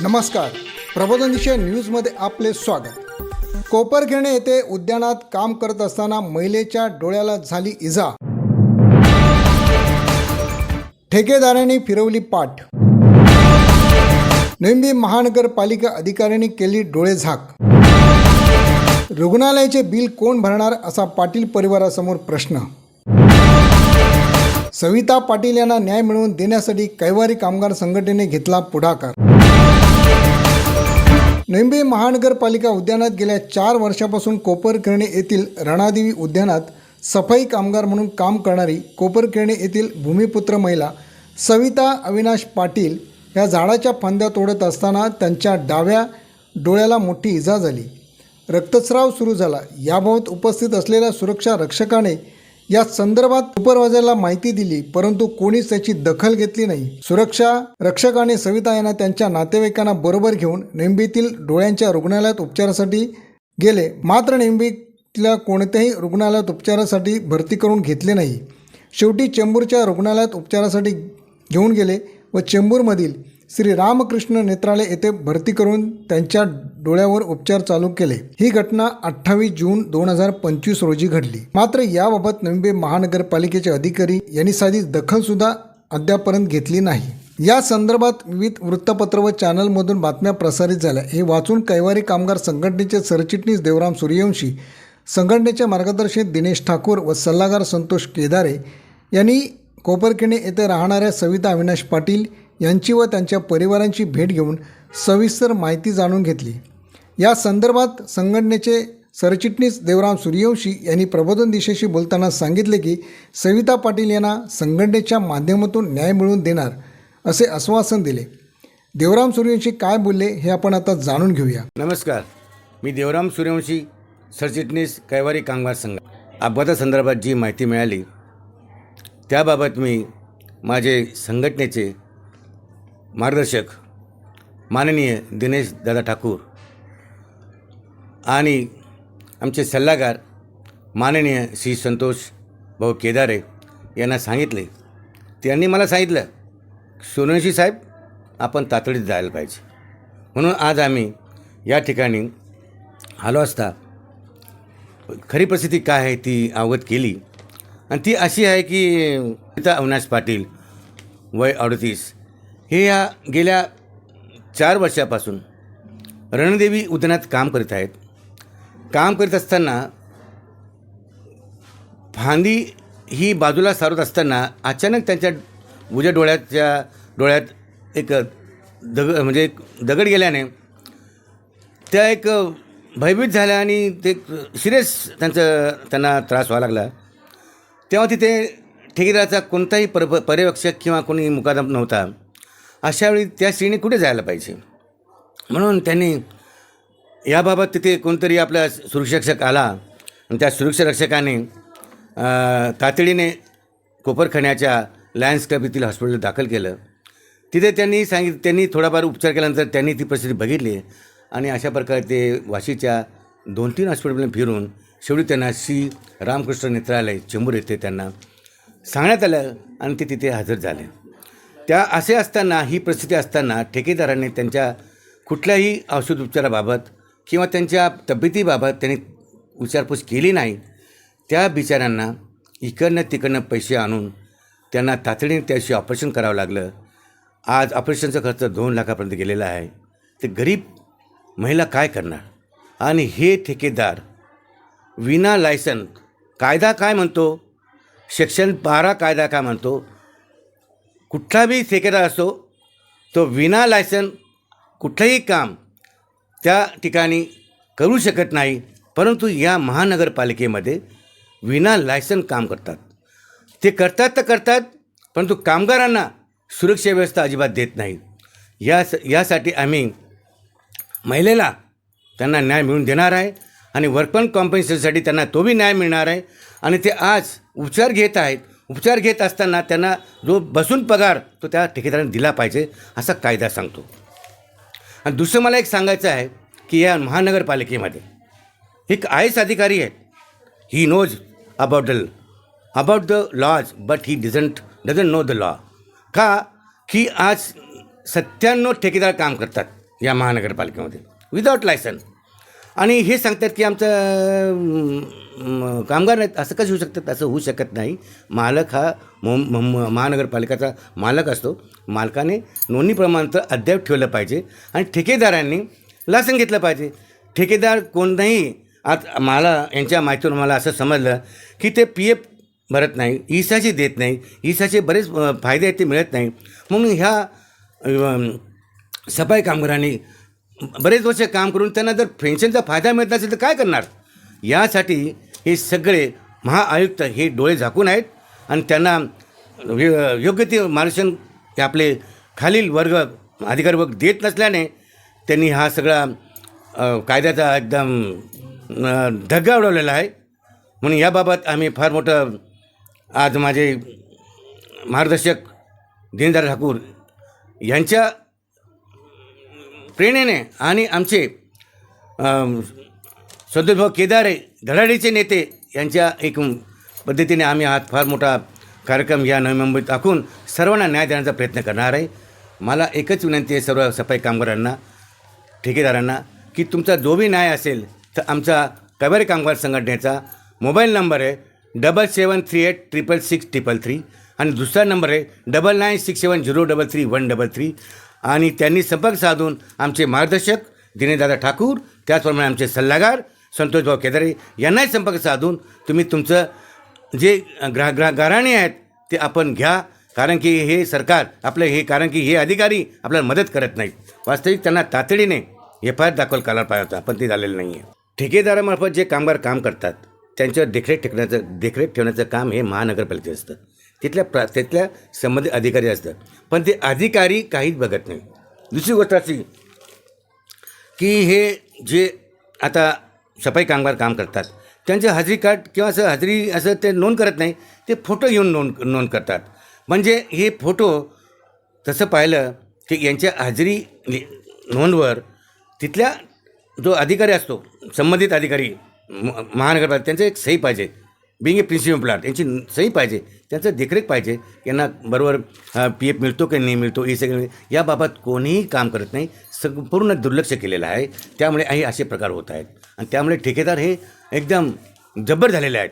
नमस्कार. प्रबोधन न्यूजमध्ये आपले स्वागत. कोपरखेणे येथे उद्यानात काम करत असताना महिलेच्या डोळ्याला झाली इजा. ठेकेदाराने फिरवली पाठ. निंबी महानगरपालिका अधिकाऱ्यांनी केली डोळे झाक. रुग्णालयाचे बिल कोण भरणार असा पाटील परिवारासमोर प्रश्न. सविता पाटील यांना न्याय मिळवून देण्यासाठी कैवारी कामगार संघटनेने घेतला पुढाकार. निंबे महानगरपालिका उद्यानात गेल्या चार वर्षापासून कोपरखेरणे येथील रणादेवी उद्यानात सफाई कामगार म्हणून काम करणारी कोपरखेरणे येथील भूमिपुत्र महिला सविता अविनाश पाटील या झाडाच्या फांद्या तोडत असताना त्यांच्या डाव्या डोळ्याला मोठी इजा झाली. रक्तस्राव सुरू झाला. याबाबत उपस्थित असलेल्या सुरक्षा रक्षकाने या संदर्भात सुपरवायझरला माहिती दिली परंतु कोणीच त्याची दखल घेतली नाही. सुरक्षा रक्षकाने सविता यांना त्यांच्या नातेवाईकांना बरोबर घेऊन निंबीतील डोळ्यांच्या रुग्णालयात उपचारासाठी गेले. मात्र निंबीतल्या कोणत्याही रुग्णालयात उपचारासाठी भरती करून घेतले नाही. शेवटी चेंबूरच्या रुग्णालयात उपचारासाठी घेऊन गेले व चेंबूरमधील श्री रामकृष्ण नेत्रालय येथे भरती करून त्यांच्या डोळ्यावर उपचार चालू केले. ही घटना अठ्ठावीस जून दोन हजार पंचवीस रोजी घडली. मात्र याबाबत नवी महानगरपालिकेचे अधिकारी यांनी साधी दखल सुद्धा अद्यापर्यंत घेतली नाही. या संदर्भात विविध वृत्तपत्र व चॅनलमधून बातम्या प्रसारित झाल्या. हे वाचून कैवारी कामगार संघटनेचे सरचिटणीस देवराम सूर्यवंशी संघटनेचे मार्गदर्शक दिनेश ठाकूर व सल्लागार संतोष केदारे यांनी कोपरखेणे येथे राहणाऱ्या सविता अविनाश पाटील यांची व त्यांच्या परिवारांची भेट घेऊन सविस्तर माहिती जाणून घेतली. या संदर्भात संघटनेचे सरचिटणीस देवराम सूर्यवंशी यांनी प्रबोधन दिशेशी बोलताना सांगितले की सविता पाटील यांना संघटनेच्या माध्यमातून न्याय मिळवून देणार असे आश्वासन दिले. देवराम सूर्यवंशी काय बोलले हे आपण आता जाणून घेऊया. नमस्कार. मी देवराम सूर्यवंशी सरचिटणीस कैवारी कामगार संघ. अपघातासंदर्भात जी माहिती मिळाली त्याबाबत मी माझे संघटनेचे मार्गदर्शक माननीय दिनेश दादा ठाकूर आणि आमचे सल्लागार माननीय श्री संतोष भाऊ केदारे यांना सांगितले. त्यांनी मला सांगितलं सोनवंशी साहेब आपण तातडीत जायला पाहिजे. म्हणून आज आम्ही या ठिकाणी आलो असता. खरी परिस्थिती काय आहे ती अवगत केली. आणि ती अशी आहे की अविनाश पाटील वय अडतीस हे या गेल्या चार वर्षापासून रणदेवी उद्यानात काम करीत आहेत. काम करीत असताना फांदी ही बाजूला सारत असताना अचानक त्यांच्या उज्या डोळ्याच्या डोळ्यात एक दग म्हणजे एक दगड गेल्याने त्या एक भयभीत झाल्या आणि ते सिरियस त्यांचं त्यांना त्रास व्हावा लागला. तेव्हा तिथे ठेकेदाराचा कोणताही पर पर्यवेक्षक किंवा कोणी मुकादम नव्हता. अशावेळी त्या स्त्रीने कुठे जायला पाहिजे? म्हणून त्यांनी याबाबत तिथे कोणतरी आपला सुरक्षारक्षक आला. आणि त्या सुरक्षारक्षकाने तातडीने कोपरखण्याच्या लायन्स क्लब येथील हॉस्पिटल दाखल केलं. तिथे त्यांनी सांगितलं त्यांनी थोडाफार उपचार केल्यानंतर त्यांनी ती परिस्थिती बघितली. आणि अशा प्रकारे ते वाशीच्या दोन तीन हॉस्पिटलमध्ये फिरून शेवटी त्यांना श्री रामकृष्ण नेत्रालय चेंबूर येथे त्यांना सांगण्यात आलं आणि ते तिथे हजर झाले. त्या असे असताना ही परिस्थिती असताना ठेकेदाराने त्यांच्या कुठल्याही औषध उपचाराबाबत किंवा त्यांच्या तब्येतीबाबत त्यांनी विचारपूस केली नाही त्या बिचाऱ्यांना इकडनं तिकडनं पैसे आणून त्यांना तातडीने त्याशी ऑपरेशन करावं लागलं. आज ऑपरेशनचा खर्च दोन लाखापर्यंत गेलेला आहे. ते गरीब महिला काय करणार? आणि हे ठेकेदार विना लायसन कायदा काय म्हणतो? सेक्शन बारा कायदा काय म्हणतो? कुठलाही बी असो तो विना लायसन कुठलंही काम त्या ठिकाणी करू शकत नाही परंतु या महानगरपालिकेमध्ये विना लायसन काम करतात. ते करतात तर करतात परंतु कामगारांना सुरक्षा व्यवस्था अजिबात देत नाही. या यासाठी आम्ही महिलेला त्यांना न्याय मिळून देणार आहे आणि वर्कमन कॉम्पन्सेशनसाठी त्यांना तो बी न्याय मिळणार आहे. आणि ते आज उपचार घेत आहेत. उपचार घेत असताना त्यांना जो बसून पगार तो त्या ठेकेदाराने दिला पाहिजे असा कायदा सांगतो. आणि दुसरं मला एक सांगायचं आहे की या महानगरपालिकेमध्ये एक आय एस अधिकारी आहेत. He knows about the about the laws but he doesn't doesn't know the law का? की आज सत्त्याण्णव ठेकेदार काम करतात या महानगरपालिकेमध्ये विदाउट लायसन आणि हे सांगतात की आमचं कामगार नाहीत. असं कसं होऊ शकतं? असं होऊ शकत नाही. मालक हा मुं- मुं- महानगरपालिकेचा मालक असतो. मालकाने नोंदणी प्रमाणपत्र अद्याप ठेवलं पाहिजे आणि ठेकेदारांनी लासन घेतलं पाहिजे. ठेकेदार कोणताही आज मला यांच्या माहितीवर मला असं समजलं की ते पी एफ भरत नाही ईसाचे देत नाही. इसाचे बरेच फायदे आहेत ते मिळत नाही. म्हणून ह्या सफाई कामगारांनी बरेच वर्ष काम करून त्यांना जर पेन्शनचा फायदा मिळत नसेल तर काय करणार? यासाठी हे सगळे महाआयुक्त हे डोळे झाकून आहेत आणि त्यांना योग्य ते मार्गदर्शन हे आपले खालील वर्ग अधिकारी वर्ग देत नसल्याने त्यांनी हा सगळा कायद्याचा एकदम धग्गा उडवलेला आहे. म्हणून याबाबत आम्ही फार मोठं आज माझे मार्गदर्शक दिनदार ठाकूर यांच्या प्रेरणेने आणि आमचे अम, केदारे धडाडीचे नेते यांच्या एक पद्धतीने आम्ही हा फार मोठा कार्यक्रम या नवी मुंबईत आखून सर्वांना न्याय देण्याचा प्रयत्न करणार आहे. मला एकच विनंती आहे सर्व सफाई कामगारांना ठेकेदारांना की तुमचा जो बी न्याय असेल तर आमचा कबारी कामगार संघटनेचा मोबाईल नंबर आहे double seven three eight triple six triple three आणि दुसरा नंबर आहे double nine six seven zero double three one double three. आणि त्यांनी संपर्क साधून आमचे मार्गदर्शक दिनेदादा ठाकूर त्याचप्रमाणे आमचे सल्लागार संतोषभाऊ केदारे यांनाही संपर्क साधून तुम्ही तुमचं जे ग्रा ग्रा गाराणे आहेत ते आपण घ्या. कारण की हे सरकार आपलं हे कारण की हे अधिकारी आपल्याला मदत करत नाहीत. वास्तविक त्यांना तातडीने एफ आय आर दाखल करायला पाहिजे होता पण ते झालेलं नाही आहे ठेकेदारामार्फत जे कामगार काम करतात त्यांच्यावर देखरेख ठेवण्याचं देखरेख ठेवण्याचं काम हे महानगरपालिकेचं असतं. तिथल्या प्रा तिथल्या संबंधित अधिकारी असतात. पण ते अधिकारी काहीच बघत नाही दुसरी गोष्ट अशी की हे जे आता सफाई कामगार काम करतात. त्यांचं हजेरी कार्ड किंवा असं हजेरी असं ते नोंद करत नाही ते फोटो घेऊन नोंद नोंद करतात. म्हणजे हे फोटो तसं पाहिलं की यांच्या हजेरी नोंदवर तिथल्या जो अधिकारी असतो संबंधित अधिकारी म- महानगरपालिका त्यांचं एक सही पाहिजे. बिंग ए प्रिन्सिपल प्लाट यांची सही पाहिजे त्यांचं देखरेख पाहिजे यांना बरोबर पी एफ मिळतो की नाही मिळतो हे सगळे याबाबत कोणीही काम करत नाही. संपूर्ण दुर्लक्ष केलेलं आहे. त्यामुळे हे असे प्रकार होत आहेत. आणि त्यामुळे ठेकेदार हे एकदम जब्बर झालेले आहेत.